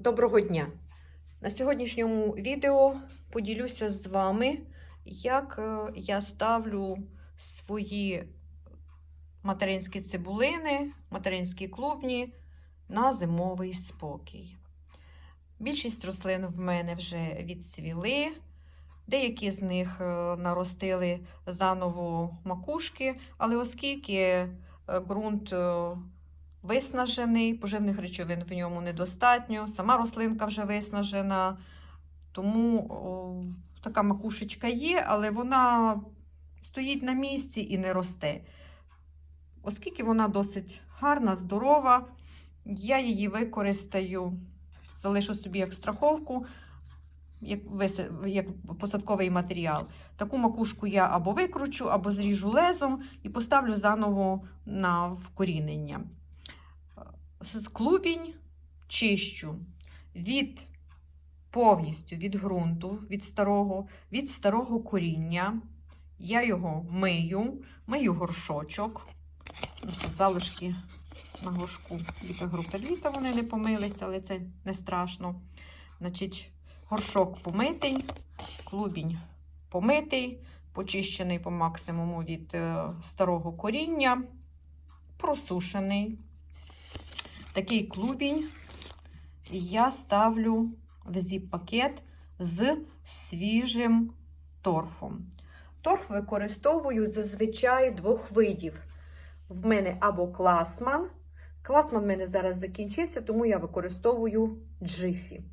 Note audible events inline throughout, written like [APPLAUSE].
Доброго дня! На сьогоднішньому відео поділюся з вами, як е, я ставлю свої материнські цибулини, материнські клубні на зимовий спокій. Більшість рослин в мене вже відцвіли, деякі з них е, наростили заново макушки, але оскільки е, ґрунт виснажений, поживних речовин в ньому недостатньо, сама рослинка вже виснажена, тому о, така макушечка є, але вона стоїть на місці і не росте. Оскільки вона досить гарна, здорова, я її використаю, залишу собі як страховку, як, як посадковий матеріал. Таку макушку я або викручу, або зріжу лезом і поставлю заново на вкорінення. З клубінь чищу від повністю від ґрунту, від старого, від старого коріння. Я його мию, мию горшочок. Ну, Залишки на горшку літа груперліта вони не помилися, але це не страшно. Значить, горшок помитий, клубінь помитий, почищений по максимуму від е, старого коріння, просушений. Такий клубінь я ставлю в зіп-пакет з свіжим торфом. Торф використовую зазвичай двох видів. В мене або класман. Класман в мене зараз закінчився, тому я використовую джифі.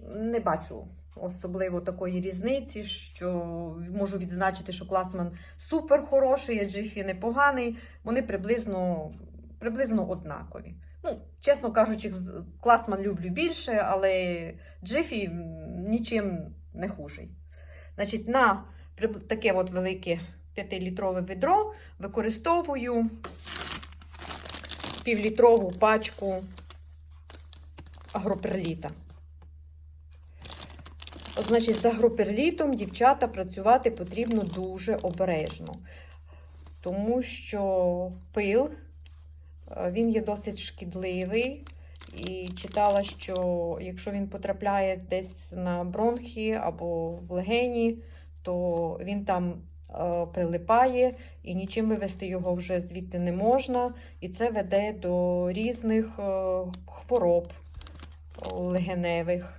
Не бачу особливо такої різниці, що можу відзначити, що класман супер хороший, а джифі непоганий. Вони приблизно, приблизно однакові. Ну, чесно кажучи, класман люблю більше, але джифі нічим не хужий. Значить, на таке от велике 5-літрове відро використовую півлітрову пачку агроперліта. От, Значить, з агроперлітом дівчата працювати потрібно дуже обережно, тому що пил він є досить шкідливий. І читала, що якщо він потрапляє десь на бронхи або в легені, то він там е, прилипає і нічим вивести його вже звідти не можна. І це веде до різних е, хвороб е, легеневих.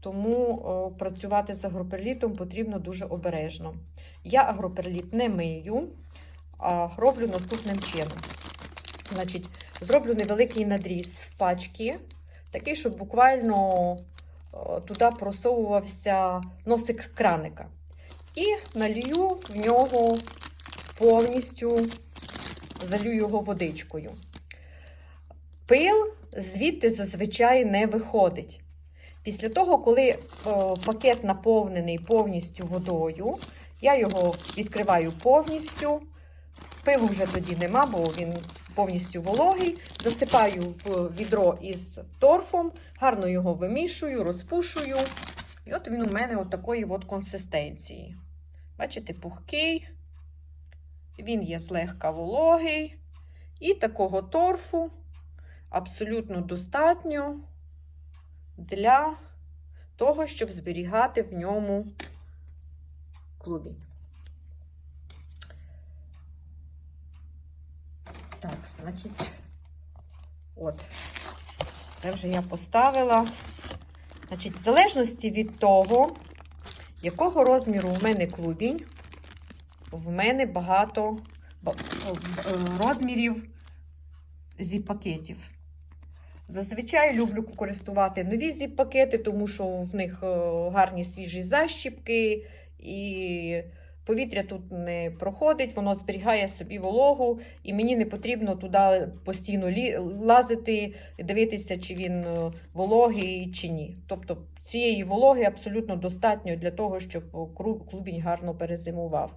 Тому о, працювати з агроперлітом потрібно дуже обережно. Я агроперліт не мию, а роблю наступним чином. Значить, зроблю невеликий надріз в пачки, такий, щоб буквально туди просовувався носик краника. І налью в нього повністю, залю його водичкою. Пил звідти зазвичай не виходить. Після того, коли пакет наповнений повністю водою, я його відкриваю повністю. Пилу вже тоді нема, бо він повністю вологий. Засипаю в відро із торфом, гарно його вимішую, розпушую. І от він у мене от такої от консистенції. Бачите, пухкий, він є злегка вологий. І такого торфу абсолютно достатньо для того, щоб зберігати в ньому клубінь. Так, значить, от, це вже я поставила. Значить, в залежності від того, якого розміру в мене клубінь, в мене багато е, розмірів зіп-пакетів. Зазвичай люблю користувати нові зіп-пакети, тому що в них е, гарні свіжі защіпки, і повітря тут не проходить, воно зберігає собі вологу, і мені не потрібно туди постійно лазити, дивитися, чи він е, вологий чи ні. Тобто цієї вологи абсолютно достатньо для того, щоб клубінь гарно перезимував.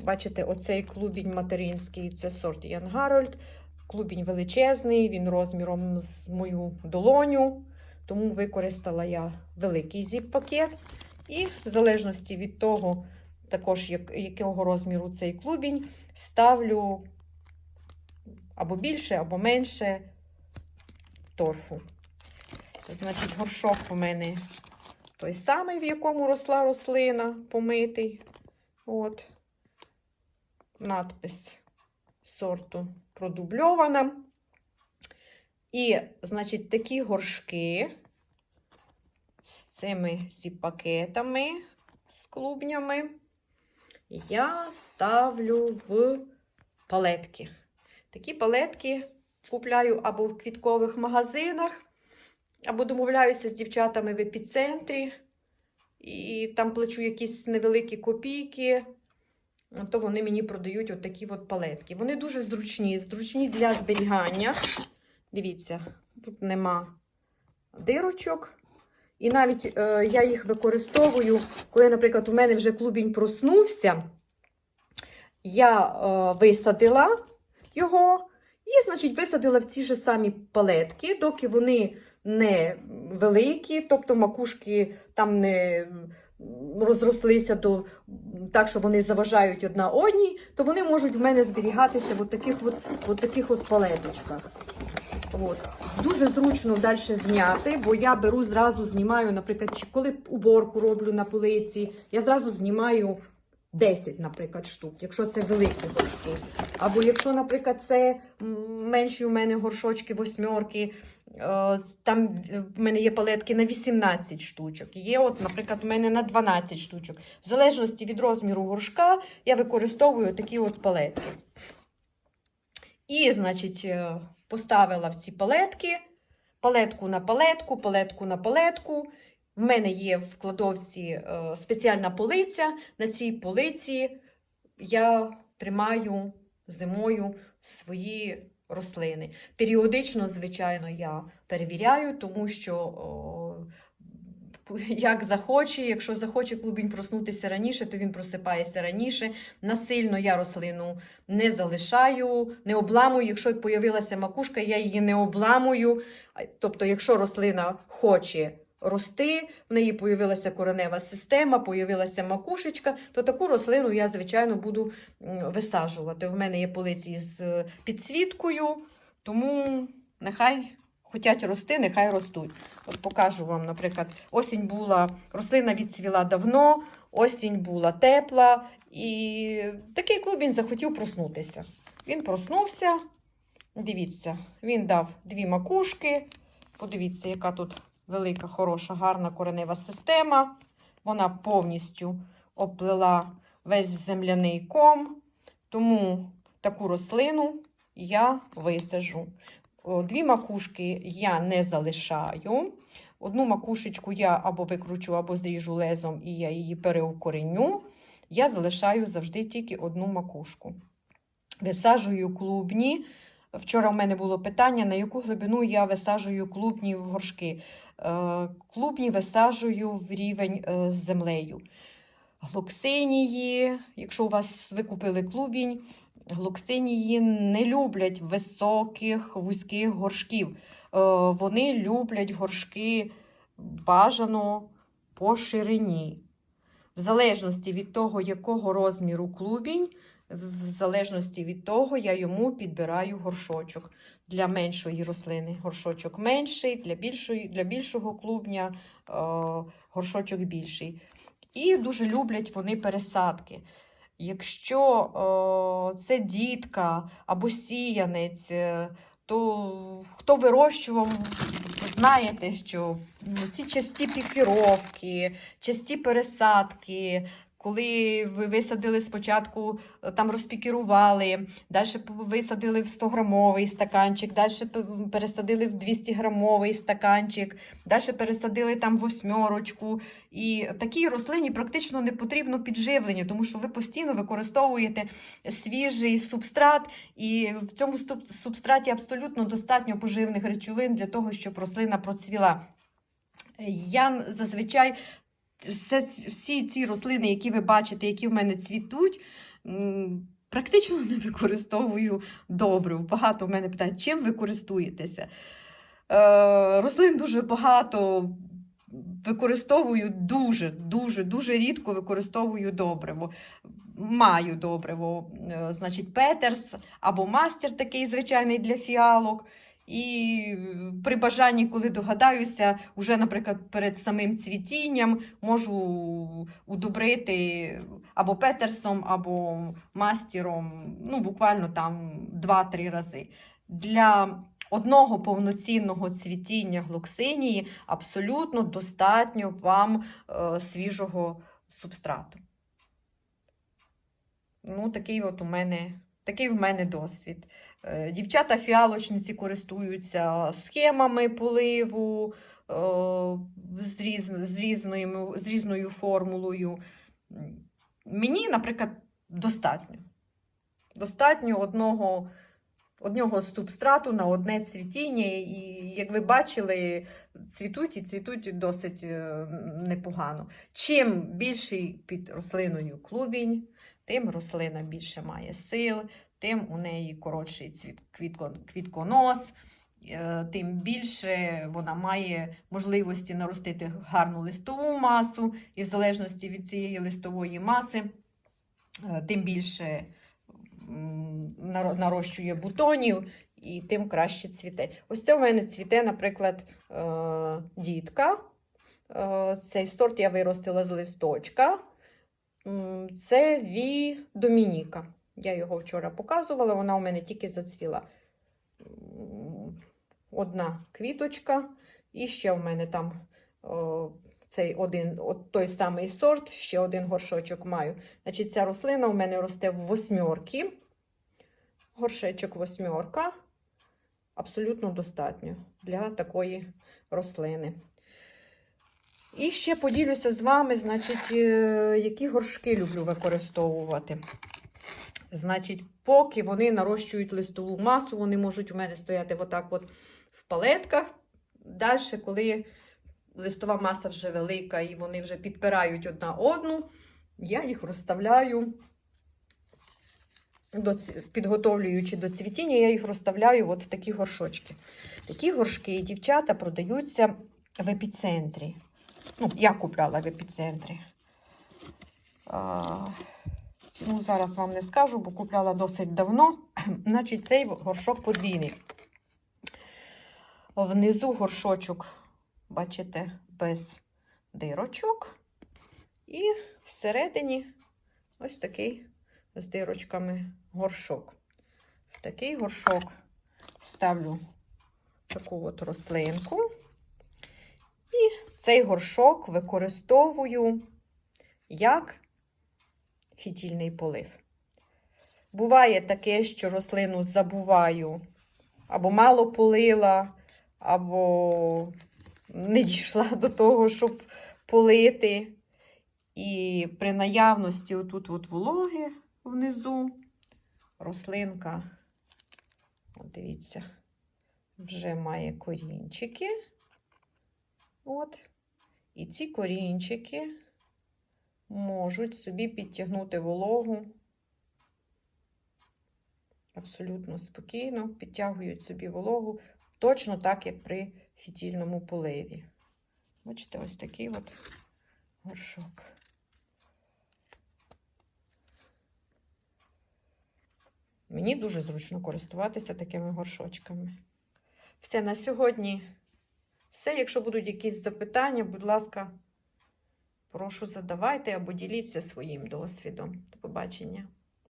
Бачите, оцей клубінь материнський це сорт Ян Гарольд. Клубінь величезний, він розміром з мою долоню, тому використала я великий зіп-пакет. І в залежності від того, також як, якого розміру цей клубінь, ставлю або більше, або менше торфу. Значить, горшок у мене той самий, в якому росла рослина, помитий. От. Надпис сорту продубльована. І, значить, такі горшки з цими зіп-пакетами, з клубнями, я ставлю в палетки. Такі палетки купляю або в квіткових магазинах, або домовляюся з дівчатами в епіцентрі, і там плачу якісь невеликі копійки, то вони мені продають от такі от палетки. Вони дуже зручні, зручні для зберігання. Дивіться, тут нема дирочок. І навіть е, я їх використовую, коли, наприклад, у мене вже клубінь проснувся, я е, висадила його і, значить, висадила в ці ж самі палетки, доки вони не великі, тобто макушки там не розрослися до так, що вони заважають одна одній, то вони можуть в мене зберігатися в таких от, от от палеточках. От. Дуже зручно далі зняти, бо я беру зразу знімаю, наприклад, коли уборку роблю на полиці, я зразу знімаю 10, наприклад, штук, якщо це великі горшки. Або якщо, наприклад, це менші у мене горшочки, восьмерки, е, там в мене є палетки на 18 штучок. Є, от, наприклад, у мене на 12 штучок. В залежності від розміру горшка я використовую такі от палетки. І, значить, е, поставила в ці палетки, палетку на палетку, палетку на палетку. В мене є в кладовці е, спеціальна полиця. На цій полиці я тримаю зимою свої рослини. Періодично, звичайно, я перевіряю, тому що [LAUGHS] як захоче, якщо захоче клубінь проснутися раніше, то він просипається раніше. Насильно я рослину не залишаю, не обламую. Якщо появилася макушка, я її не обламую. Тобто, якщо рослина хоче рости, в неї появилася коренева система, появилася макушечка, то таку рослину я, звичайно, буду висаджувати. В мене є полиці з е, підсвіткою, тому нехай хочуть рости, нехай ростуть. От покажу вам, наприклад, осінь була, рослина відцвіла давно, осінь була тепла, і такий клубінь захотів проснутися. Він проснувся. Дивіться, він дав дві макушки. Подивіться, яка тут велика, хороша, гарна коренева система. Вона повністю оплела весь земляний ком. Тому таку рослину я висажу. Дві макушки я не залишаю. Одну макушечку я або викручу, або зріжу лезом, і я її переукореню. Я залишаю завжди тільки одну макушку. Висаджую клубні. Вчора в мене було питання, на яку глибину я висаджую клубні в горшки. Е, Клубні висаджую в рівень е, з землею. Глоксинії, якщо у вас ви купили клубінь, глоксинії не люблять високих вузьких горшків. Е, Вони люблять горшки бажано по ширині. В залежності від того, якого розміру клубінь, в залежності від того, я йому підбираю горшочок. Для меншої рослини горшочок менший, для, більшої, для більшого клубня е, горшочок більший. І дуже люблять вони пересадки. Якщо це дітка або сіянець, е, то хто вирощував, знаєте, що ну, ці часті пікіровки, часті пересадки, коли ви висадили спочатку, е, там розпікірували, далі висадили в 100-грамовий стаканчик, далі пересадили в 200-грамовий стаканчик, далі пересадили там восьмерочку. І такій рослині практично не потрібно підживлення, тому що ви постійно використовуєте свіжий субстрат, і в цьому субстраті абсолютно достатньо поживних речовин для того, щоб рослина процвіла. Я зазвичай всі ці рослини, які ви бачите, які в мене цвітуть, практично [LAUGHS] не використовую добрив. Багато в мене питають, чим ви користуєтеся. Е, рослин дуже багато. Використовую дуже, дуже, дуже рідко використовую добриво. Маю добриво, е, значить, Петерс або мастер такий звичайний для фіалок. І при бажанні, коли догадаюся, уже, наприклад, перед самим цвітінням можу удобрити або петерсом, або мастіром, ну, буквально там 2-3 рази. Для одного повноцінного цвітіння глоксинії абсолютно достатньо вам е, свіжого субстрату. Ну, такий от у мене, такий в мене досвід. Е, Дівчата фіалочниці користуються схемами поливу е, з, з, різною, з різною формулою. Мені, наприклад, достатньо. Достатньо одного, одного субстрату на одне цвітіння. І, як ви бачили, цвітуть і цвітуть досить е, непогано. Чим більший під рослиною клубінь, тим рослина більше має сил, тим у неї коротший цвіт, квітко, квітконос, е, тим більше вона має можливості наростити гарну листову масу, і в залежності від цієї листової маси, е, тим більше нарощує бутонів. І тим краще цвіте. Ось це в мене цвіте, наприклад, е, дітка. Е, Цей сорт я виростила з листочка. Це Ві Домініка. Я його вчора показувала, вона у мене тільки зацвіла. Одна квіточка, і ще в мене там о, цей один, от той самий сорт, ще один горшочок маю. Значить, ця рослина у мене росте в восьмерки. Горшечок восьмерка. Абсолютно достатньо для такої рослини. І ще поділюся з вами, значить, е, які горшки люблю використовувати. Значить, поки вони нарощують листову масу, вони можуть у мене стояти отак от в палетках. Далі, коли листова маса вже велика і вони вже підпирають одна одну, я їх розставляю, підготовлюючи до цвітіння, я їх розставляю от в такі горшочки. Такі горшки дівчата продаються в епіцентрі. Ну, я купляла в епіцентрі. Ціну зараз вам не скажу, бо купляла досить давно. Значить, цей горшок подвійний. Внизу горшочок, бачите, без дирочок. І всередині ось такий з дирочками горшок. В такий горшок ставлю таку от рослинку. І цей горшок використовую як фітільний полив. Буває таке, що рослину забуваю, або мало полила, або не дійшла до того, щоб полити. І при наявності отут от вологи внизу рослинка, от дивіться, вже має корінчики. От. І ці корінчики можуть собі підтягнути вологу абсолютно спокійно, підтягують собі вологу, точно так, як при фітільному поливі. Бачите, ось такий от горшок. Мені дуже зручно користуватися такими горшочками. Все на сьогодні. Все, якщо будуть якісь запитання, будь ласка, прошу задавайте або діліться своїм досвідом. До побачення.